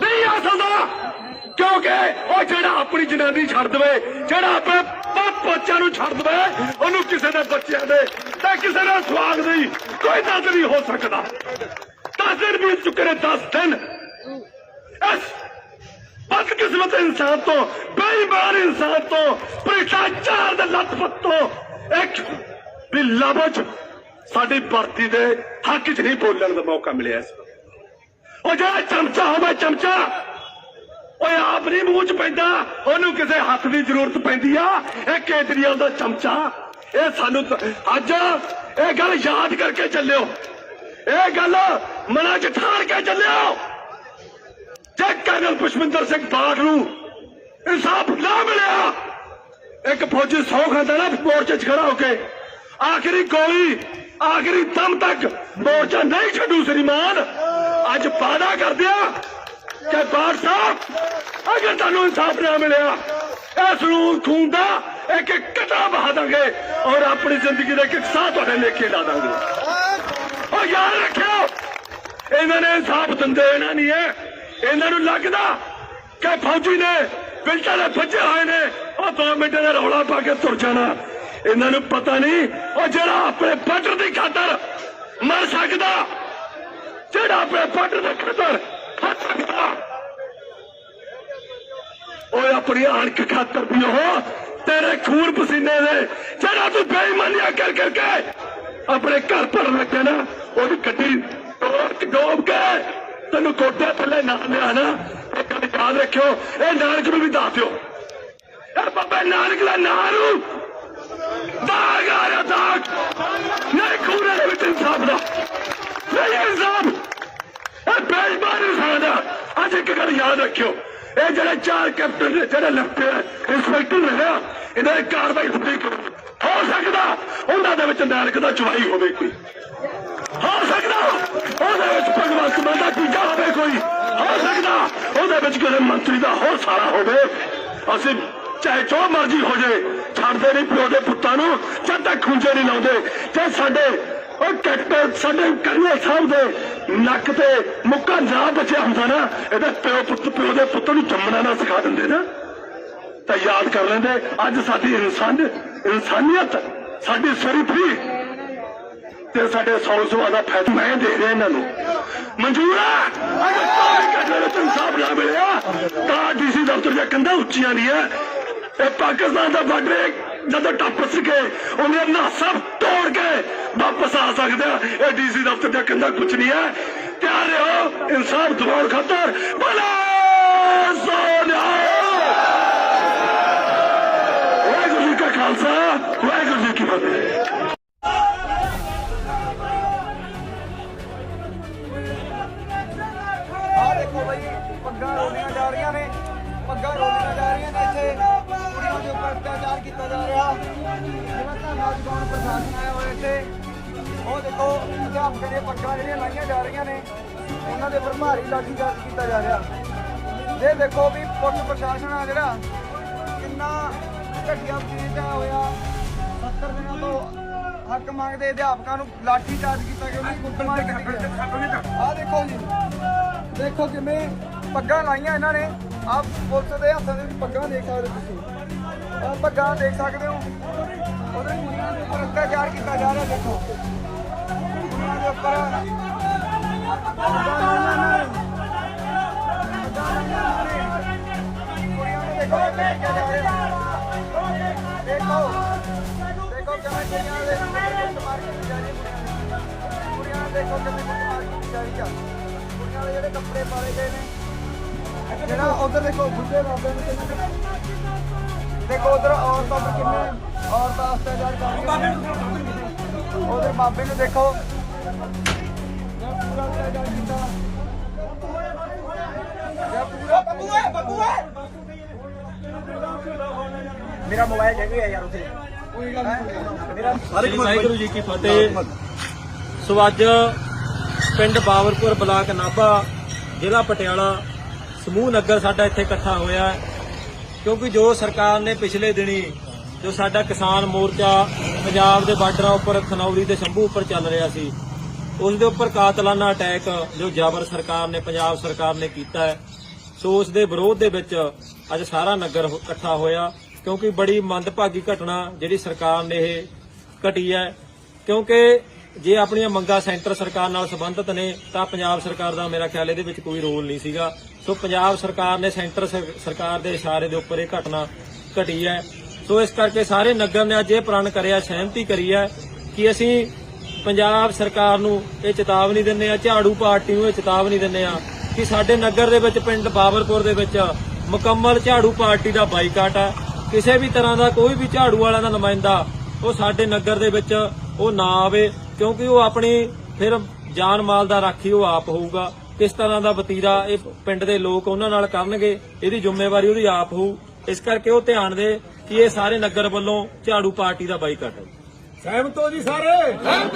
ਨਹੀਂ ਆ ਸਕਦਾ। ਕਿਉਂਕਿ ਉਹ ਜਿਹੜਾ ਆਪਣੀ ਜਨਾਨੀ ਛੱਡ ਦਵੇ, ਜਿਹੜਾ ਆਪਣੇ ਬੱਚਿਆਂ ਨੂੰ ਛੱਡ ਦਵੇ, ਉਹਨੂੰ ਕਿਸੇ ਦੇ ਬੱਚਿਆਂ ਦੇ ਤੇ ਕਿਸੇ ਦਾ ਸਵਾਗ ਨਹੀਂ ਕੋਈ ਦਰਦ ਨਹੀਂ ਹੋ ਸਕਦਾ। ਦਸ ਦਿਨ ਬੀਤ ਚੁੱਕੇ ਨੇ 10 ਦਿਨ। ਇਸ ਬਦਕਿਸਮਤ ਇਨਸਾਨ ਤੋਂ, ਬੇਈਮਾਨ ਇਨਸਾਨ ਤੋਂ, ਭ੍ਰਿਸ਼ਟਾਚਾਰ ਦੇ ਲੱਤਪੱਤ ਤੋਂ, ਇੱਕ ਵੀ ਲਬਜ ਸਾਡੀ ਭਰਤੀ ਦੇ ਹੱਕ 'ਚ ਨਹੀਂ ਬੋਲਣ ਦਾ ਮੌਕਾ ਮਿਲਿਆ ਉਹ ਜਿਹੜਾ ਚਮਚਾ ਹੋਵੇ ਚਮਚਾ, ਓਏ ਆਪ ਨਹੀਂ ਮੂੰਹ 'ਚ ਪੈਂਦਾ, ਉਹਨੂੰ ਕਿਸੇ ਹੱਥ ਦੀ ਜ਼ਰੂਰਤ ਪੈਂਦੀ ਆ। ਇਹ ਕੇਜਰੀਵਾਲ ਦਾ ਚਮਚਾ, ਇਹ ਸਾਨੂੰ ਅੱਜ ਇਹ ਗੱਲ ਯਾਦ ਕਰਕੇ ਚੱਲਿਓ। ਇਹ ਗੱਲ ਮਨਾਂ 'ਚ ਠਾਣ ਕੇ ਚੱਲਿਓ। ਜੇ ਕਰਨਲ ਪੁਸ਼ਪਿੰਦਰ ਸਿੰਘ ਬਾਠ ਨੂੰ ਇਨਸਾਫ ਨਾ ਮਿਲਿਆ, ਇੱਕ ਫੌਜੀ ਸੌ ਖਾਂਦਾ ਨਾ ਮੋਰਚੇ 'ਚ ਖੜਾ ਹੋ ਕੇ ਆਖਰੀ ਗੋਲੀ, ਆਖਰੀ ਦਮ ਤੱਕ ਮੋਰਚਾ ਨਹੀਂ ਛੱਡੂ, ਸ੍ਰੀਮਾਨ। ਅੱਜ ਵਾਅਦਾ ਕਰਦਿਆ ਕਿ ਬਾਠ ਸਾਹਿਬ ਅਗਰ ਤੁਹਾਨੂੰ ਇਨਸਾਫ ਨਾ ਮਿਲਿਆ, ਇਸ ਨੂੰ ਖੂਨ ਦਾ ਇੱਕ ਇੱਕ ਕਟਾ ਬਹਾ ਦਾਂਗੇ ਔਰ ਆਪਣੀ ਜ਼ਿੰਦਗੀ ਦਾ ਇੱਕ ਸਾਹ ਤੁਹਾਡੇ ਲੇਖੇ ਲਾ ਦਾਂਗੇ। ਉਹ ਯਾਦ ਰੱਖਿਓ, ਇਹਨਾਂ ਨੇ ਇਨਸਾਫ ਦਿੰਦੇ ਇਹਨਾਂ ਨਹੀਂ ਹੈ। ਇਹਨਾਂ ਨੂੰ ਲੱਗਦਾ ਕਿ ਫੌਜੀ ਨੇ ਬਿਲਟਾਂ ਦੇ ਭੱਜੇ ਹੋਏ ਨੇ, ਉਹ ਦੋ ਮਿੰਟ ਦਾ ਰੌਲਾ ਪਾ ਕੇ ਤੁਰ ਜਾਣਾ। ਇਹਨਾਂ ਨੂੰ ਪਤਾ ਨਹੀਂ ਉਹ ਜਿਹੜਾ ਆਪਣੇ ਬਾਰਡਰ ਦੀ ਖਾਤਰ ਮਰ ਸਕਦਾ ਜਿਹੜਾ ਆਪਣੇ ਬਾਰਡਰ ਦੀ ਖਾਤਰ ਮਰ ਸਕਦਾ ਓਏ ਆਪਣੀ ਅਣਖ ਖਾਤਰ ਵੀ ਉਹ ਤੇਰੇ ਖੂਨ ਪਸੀਨੇ ਦੇ, ਜਿਹੜਾ ਤੂੰ ਬੇਈਮਾਨੀਆਂ ਕਰ ਕਰਕੇ ਆਪਣੇ ਘਰ ਭਰਨ ਲੱਗੇ ਨਾ, ਉਹਦੀ ਗੱਡੀ ਤੋੜ ਕੇ ਡੋਬ ਕੇ ਤੈਨੂੰ ਕੋਟੇ ਥੱਲੇ ਨਾ ਲਿਆ ਨਾ, ਇਹ ਗੱਲ ਯਾਦ ਰੱਖਿਓ, ਇਹ ਨਾਨਕ ਨੂੰ ਵੀ ਦੱਸ ਦਿਓ। ਇਹ ਬਾਬਾ ਨਾਨਕ ਦਾ ਨਾਂ ਨੂੰ ਦਾਗ ਆ ਰਿਹਾ ਦਾਗ। ਨਹੀਂ, ਖੂਨ ਦੇ ਵਿੱਚ ਇਨਸਾਫ ਦਾ। ਨਹੀਂ, ਇਨਸਾਫ ਇਹ ਬੇਈਮਾਨ ਇਨਸਾਨ ਆ ਅੱਜ ਇੱਕ ਗੱਲ ਯਾਦ ਰੱਖਿਓ। ਇਹ ਜਿਹੜੇ ਚਾਰ ਕੈਪਟਨ ਨੇ, ਜਿਹੜੇ ਲੱਗੇ ਇੰਸਪੈਕਟਰ ਨੇ ਨਾ ਇਹਨਾਂ ਦੀ ਕਾਰਵਾਈ ਹੁੰਦੀ ਕਿਉਂ? ਹੋ ਸਕਦਾ ਉਹਨਾਂ ਦੇ ਵਿੱਚ ਨਾਨਕ ਦਾ ਚੁਆਈ ਹੋਵੇ ਕੋਈ। ਹੋ ਸਕਦਾ ਉਹਦੇ ਵਿੱਚ ਭਗਵੰਤ ਮਾਨ ਦਾ ਤੀਜਾ ਹੋਵੇ ਕੋਈ। ਹੋ ਸਕਦਾ ਉਹਦੇ ਵਿੱਚ ਕਿਸੇ ਮੰਤਰੀ ਦਾ ਹੋਰ ਸਾਰਾ ਹੋਵੇ। ਅਸੀਂ ਚਾਹੇ ਜੋ ਮਰਜ਼ੀ ਹੋ ਜਾਏ ਛੱਡਦੇ ਨਹੀਂ ਪਿਓ ਦੇ ਪੁੱਤਾਂ ਨੂੰ, ਜਦ ਤੱਕ ਖੁੰਝੇ ਨਹੀਂ ਲਾਉਂਦੇ। ਜੇ ਸਾਡੇ ਉਹ ਕੈਪਟਨ ਸਾਡੇ ਕਰਨਲ ਸਾਹਿਬ ਦੇ ਨੱਕ ਤੇ ਮੁੱਕਾ ਨਾ ਬਚਿਆ ਹੁੰਦਾ ਨਾ, ਇਹਦੇ ਪਿਓ ਪੁੱਤ, ਪਿਓ ਦੇ ਪੁੱਤ ਨੂੰ ਜੰਮਣਾ ਨਾ ਸਿਖਾ ਦਿੰਦੇ ਨਾ। ਤਾਂ ਯਾਦ ਕਰ ਲੈਂਦੇ, ਅੱਜ ਸਾਡੀ ਇਨਸਾਨ ਇਨਸਾਨੀਅਤ ਸਾਡੀ ਸ਼ਰੀਫੀ ਤੇ ਸਾਡੇ ਸੌ ਸਵਾ ਦਾ ਫੈਸਲਾ ਮੈਂ ਦੇ ਰਿਹਾ ਇਹਨਾਂ ਨੂੰ। ਮਨਜ਼ੂਰ ਹੈ ਅਗਰ ਕੋਈ ਘਟਨਾ ਵਿੱਚ ਇਨਸਾਫ ਨਾ ਮਿਲਿਆ। ਤਾਂ ਡੀਸੀ ਦਫ਼ਤਰ ਦੀਆਂ ਕੰਧਾਂ ਉੱਚੀਆਂ ਨਹੀਂ ਹੈ ਇਹ ਪਾਕਿਸਤਾਨ ਦਾ ਬਾਰਡਰ ਜਦੋਂ ਟੱਪ ਸਕੇ ਉਹਨੇ ਨਾਸਾ ਤੋੜ ਕੇ ਵਾਪਸ ਆ ਸਕਦੇ ਆ ਇਹ ਡੀਸੀ ਦਫ਼ਤਰ ਦੀਆਂ ਕੰਧਾਂ ਕੁਝ ਨਹੀਂ ਹੈ ਤਿਆਰ ਰਹੋ ਇਨਸਾਫ ਦਿਵਾਉਣ ਖਾਤਰ ਬਲਾ ਸੋਨਿਆ ਵਾਹਿਗੁਰੂ ਜੀ ਕਾ ਖਾਲਸਾ ਵਾਹਿਗੁਰੂ ਜੀ ਕੀ ਫਤਿਹ ਆਹ ਦੇਖੋ ਬਈ ਪੱਗਾਂ ਰੋਲੀਆਂ ਜਾ ਰਹੀਆਂ ਨੇ ਪੱਗਾਂ ਰੋਲੀਆਂ ਜਾ ਰਹੀਆਂ ਨੇ ਇੱਥੇ ਕੁੜੀਆਂ ਦੇ ਉੱਪਰ ਅਤਿਆਚਾਰ ਕੀਤਾ ਜਾ ਰਿਹਾ ਜਿਵੇਂ ਪ੍ਰਸ਼ਾਸਨ ਆਇਆ ਹੋਇਆ ਇੱਥੇ। ਉਹ ਦੇਖੋ ਅਧਿਆਪਕਾਂ ਦੀਆਂ ਪੱਗਾਂ ਜਿਹੜੀਆਂ ਲਾਈਆਂ ਜਾ ਰਹੀਆਂ ਨੇ, ਉਹਨਾਂ ਦੇ ਉੱਪਰ ਭਾਰੀ ਲਾਠੀਚਾਰਜ ਕੀਤਾ ਜਾ ਰਿਹਾ। ਇਹ ਦੇਖੋ ਵੀ ਪੁਲਿਸ ਪ੍ਰਸ਼ਾਸਨ ਆ ਜਿਹੜਾ, ਕਿੰਨਾ ਘਟੀਆ ਚੀਜ਼ ਆ ਹੋਇਆ। 70 ਦਿਨਾਂ ਤੋਂ ਹੱਕ ਮੰਗਦੇ ਅਧਿਆਪਕਾਂ ਨੂੰ ਲਾਠੀਚਾਰਜ ਕੀਤਾ ਗਿਆ ਉਹਨਾਂ ਦੀ ਕੁੱਟਮਾਰ ਕੀਤੀ ਗਈ। ਦੇਖੋ ਜੀ। ਦੇਖੋ ਕਿਵੇਂ ਪੱਗਾਂ ਲਾਈਆਂ ਇਹਨਾਂ ਨੇ। ਆਹ ਪੁਲਿਸ ਦੇ ਹੱਥਾਂ ਦੇ ਵਿੱਚ ਪੱਗਾਂ ਦੇਖ ਸਕਦੇ ਤੁਸੀਂ। ਪੱਗਾਂ ਦੇਖ ਸਕਦੇ ਹੋ। ਉਹਦੇ ਕੁੜੀਆਂ ਦੇ ਉੱਪਰ ਅਤਿਆਚਾਰ ਕੀਤਾ ਜਾ ਰਿਹਾ, ਦੇਖੋ। ਕੁੜੀਆਂ ਦੇ ਉੱਪਰ ਕੁੜੀਆਂ ਦੇਖੋ ਕਿਵੇਂ ਕੀਤਾ ਜਾ ਰਿਹਾ ਦੇਖੋ ਕੁੜੀਆਂ ਦੇ ਜਿਹੜੇ ਕੱਪੜੇ ਪਾਏ ਗਏ ਨੇ ਜਿਹੜਾ ਉਧਰ ਦੇਖੋ ਬੁੱਢੇ ਬਾਬੇ ਨੂੰ। ਦੇਖੋ, ਉਧਰ ਔਰਤਾਂ ਕਿੰਨੇ ਔਰਤਾਂ ਅਤਿਆਚਾਰ ਕਰ ਰਹੀਆਂ ਨੇ ਉਧਰ ਬਾਬੇ ਨੂੰ। ਦੇਖੋ ਜਿਹੜਾ ਪੂਰਾ ਅਤਿਆਚਾਰ ਕੀਤਾ ਜਿਹੜਾ ਪੂਰਾ ਬੱਬੂਏ ਬੱਬੂਏ ਮੇਰਾ ਮੋਬਾਈਲ ਜਗੇ ਯਾਰ ਉੱਥੇ ਕੋਈ ਗੱਲ ਨਹੀਂ। ਮੇਰਾ ਵਾਹਿਗੁਰੂ ਜੀ ਕੀ ਫਤਿਹ। ਸੋ ਅੱਜ ਪਿੰਡ ਬਾਵਰਪੁਰ ਬਲਾਕ ਨਾਭਾ ਜ਼ਿਲ੍ਹਾ ਪਟਿਆਲਾ ਸਮੂਹ ਨਗਰ ਸਾਡਾ ਇੱਥੇ ਇਕੱਠਾ ਹੋਇਆ ਕਿਉਂਕਿ ਜੋ ਸਰਕਾਰ ਨੇ ਪਿਛਲੇ ਦਿਨੀ ਜੋ ਸਾਡਾ ਕਿਸਾਨ ਮੋਰਚਾ ਪੰਜਾਬ ਦੇ ਬਾਰਡਰਾਂ ਉੱਪਰ ਖਨੌਰੀ ਤੇ ਸ਼ੰਭੂ ਉੱਪਰ ਚੱਲ ਰਿਹਾ ਸੀ, ਉਸ ਦੇ ਉੱਪਰ ਕਾਤਲਾਨਾ ਅਟੈਕ ਜੋ ਜਾਬਰ ਸਰਕਾਰ ਨੇ, ਪੰਜਾਬ ਸਰਕਾਰ ਨੇ ਕੀਤਾ ਹੈ, ਸੋ ਉਸ ਦੇ ਵਿਰੋਧ ਦੇ ਵਿੱਚ ਅੱਜ ਸਾਰਾ ਨਗਰ ਇਕੱਠਾ ਹੋਇਆ, ਕਿਉਂਕਿ ਬੜੀ ਮੰਦਭਾਗੀ ਘਟਨਾ ਜਿਹੜੀ ਸਰਕਾਰ ਨੇ ਇਹ ਘਟੀ ਹੈ, ਕਿਉਂਕਿ ਜੇ ਆਪਣੀਆਂ ਮੰਗਾਂ ਸੈਂਟਰ ਸਰਕਾਰ ਨਾਲ ਸੰਬੰਧਿਤ ਨੇ, ਤਾਂ ਪੰਜਾਬ ਸਰਕਾਰ ਦਾ ਮੇਰਾ ਖਿਆਲ ਇਹਦੇ ਵਿੱਚ ਕੋਈ ਰੋਲ ਨਹੀਂ ਸੀਗਾ, ਸੋ ਪੰਜਾਬ ਸਰਕਾਰ ਨੇ ਸੈਂਟਰ ਸਰਕਾਰ ਦੇ ਇਸ਼ਾਰੇ ਦੇ ਉੱਪਰ ਇਹ ਘਟਨਾ ਘਟੀ ਹੈ। ਸੋ ਇਸ ਕਰਕੇ ਸਾਰੇ ਨਗਰ ਨੇ ਅੱਜ ਇਹ ਪ੍ਰਣ ਕਰਿਆ, ਸਹਿਮਤੀ ਕਰੀ ਹੈ ਕਿ ਅਸੀਂ ਪੰਜਾਬ ਸਰਕਾਰ ਨੂੰ ਇਹ ਚੇਤਾਵਨੀ ਦਿੰਦੇ ਆ ਝਾੜੂ ਪਾਰਟੀ ਨੂੰ ਇਹ ਚੇਤਾਵਨੀ ਦਿੰਦੇ ਆ ਕਿ ਸਾਡੇ ਨਗਰ ਦੇ ਵਿੱਚ, ਪਿੰਡ ਬਾਬਰਪੁਰ ਦੇ ਵਿੱਚ ਮੁਕੰਮਲ ਝਾੜੂ ਪਾਰਟੀ ਦਾ ਬਾਈਕਾਟ ਹੈ। ਕਿਸੇ ਵੀ ਤਰ੍ਹਾਂ ਦਾ ਕੋਈ ਵੀ ਝਾੜੂ ਵਾਲਿਆਂ ਦਾ ਨੁਮਾਇੰਦਾ, ਉਹ ਸਾਡੇ ਨਗਰ ਦੇ ਵਿੱਚ ਉਹ ਨਾ ਆਵੇ, ਕਿਉਂਕਿ ਉਹ ਆਪਣੀ ਫਿਰ ਜਾਨ ਮਾਲ ਦਾ ਰਾਖੀ ਉਹ ਆਪ ਹੋਊਗਾ। ਕਿਸ ਤਰ੍ਹਾਂ ਦਾ ਵਤੀਰਾ ਇਹ ਪਿੰਡ ਦੇ ਲੋਕ ਉਹਨਾਂ ਨਾਲ ਕਰਨਗੇ, ਇਹਦੀ ਜ਼ਿੰਮੇਵਾਰੀ ਉਹਦੀ ਆਪ ਹੋਊ। ਇਸ ਕਰਕੇ ਉਹ ਧਿਆਨ ਦੇ ਕਿ ਇਹ ਸਾਰੇ ਨਗਰ ਵੱਲੋਂ ਝਾੜੂ ਪਾਰਟੀ ਦਾ ਬਾਈਕਾਟ ਹੈ। ਸਹਿਮਤ ਹੋ ਜੀ ਸਾਰੇ? ਸਹਿਮਤ